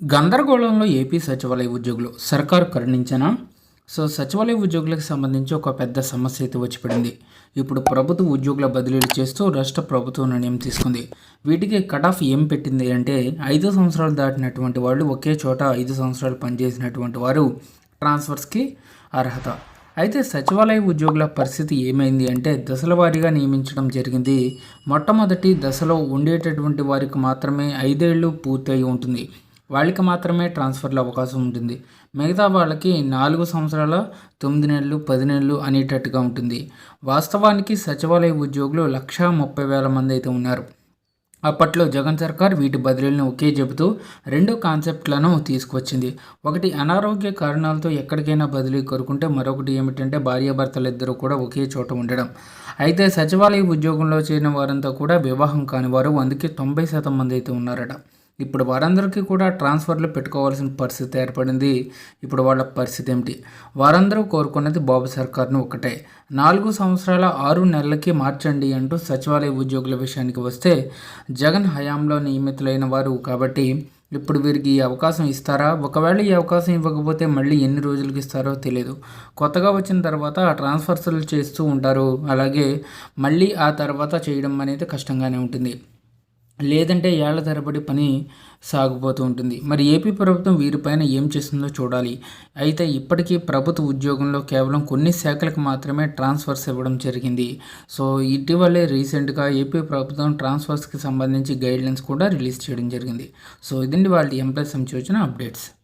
గందరగోళంలో ఏపీ సచివాలయ ఉద్యోగులు సర్కారు కరుణించనా? సో సచివాలయ ఉద్యోగులకు సంబంధించి ఒక పెద్ద సమస్య అయితే వచ్చి పడింది ఇప్పుడు ప్రభుత్వ ఉద్యోగుల బదిలీలు చేస్తూ రాష్ట్ర ప్రభుత్వం నిర్ణయం తీసుకుంది. వీటికి కట్ ఆఫ్ ఏం పెట్టింది అంటే ఐదు సంవత్సరాలు దాటినటువంటి వాళ్ళు ఒకే చోట ఐదు సంవత్సరాలు పనిచేసినటువంటి వారు ట్రాన్స్ఫర్స్కి అర్హత. అయితే సచివాలయ ఉద్యోగుల పరిస్థితి ఏమైంది అంటే దశల వారీగా నియమించడం జరిగింది. మొట్టమొదటి దశలో ఉండేటటువంటి వారికి మాత్రమే ఐదేళ్ళు పూర్తయి ఉంటుంది. వాళ్ళకి మాత్రమే ట్రాన్స్ఫర్లో అవకాశం ఉంటుంది. మిగతా వాళ్ళకి నాలుగు సంవత్సరాల తొమ్మిది నెలలు పది నెలలు అనేటట్టుగా ఉంటుంది. వాస్తవానికి సచివాలయ ఉద్యోగులు లక్షా ముప్పై వేల మంది అయితే ఉన్నారు. అప్పట్లో జగన్ సర్కార్ వీటి బదిలీలను ఒకే చెబుతూ రెండు కాన్సెప్ట్లను తీసుకువచ్చింది. ఒకటి అనారోగ్య కారణాలతో ఎక్కడికైనా బదిలీ కోరుకుంటే మరొకటి ఏమిటంటే భార్యాభర్తలు ఇద్దరు కూడా ఒకే చోట ఉండడం. అయితే సచివాలయ ఉద్యోగంలో చేరిన వారంతా కూడా వివాహం కాని వారు అందుకే తొంభై శాతం మంది అయితే ఉన్నారట. ఇప్పుడు వారందరికీ కూడా ట్రాన్స్ఫర్లు పెట్టుకోవాల్సిన పరిస్థితి ఏర్పడింది. ఇప్పుడు వాళ్ళ పరిస్థితి ఏమిటి? వారందరూ కోరుకున్నది బాబు సర్కార్ను ఒకటే నాలుగు సంవత్సరాల ఆరు నెలలకి మార్చండి అంటూ సచివాలయ ఉద్యోగుల విషయానికి వస్తే జగన్ హయాంలో నియమితులైన వారు కాబట్టి ఇప్పుడు వీరికి ఈ అవకాశం ఇస్తారా? ఒకవేళ ఈ అవకాశం ఇవ్వకపోతే మళ్ళీ ఎన్ని రోజులకి ఇస్తారో తెలియదు కొత్తగా వచ్చిన తర్వాత ట్రాన్స్ఫర్స్లు చేస్తూ ఉంటారు. అలాగే మళ్ళీ ఆ తర్వాత చేయడం అనేది కష్టంగానే ఉంటుంది. లేదంటే ఏళ్ళ తరబడి పని సాగిపోతూ ఉంటుంది. మరి ఏపీ ప్రభుత్వం వీరిపైన ఏం చేస్తుందో చూడాలి. అయితే ఇప్పటికీ ప్రభుత్వ ఉద్యోగంలో కేవలం కొన్ని శాఖలకు మాత్రమే ట్రాన్స్ఫర్స్ ఇవ్వడం జరిగింది. సో ఇటీవలే రీసెంట్గా ఏపీ ప్రభుత్వం ట్రాన్స్ఫర్స్కి సంబంధించి గైడ్లైన్స్ కూడా రిలీజ్ చేయడం జరిగింది. సో ఇదండి వాళ్ళ ఎంప్లాయ్ సంబంధించిన అప్డేట్స్.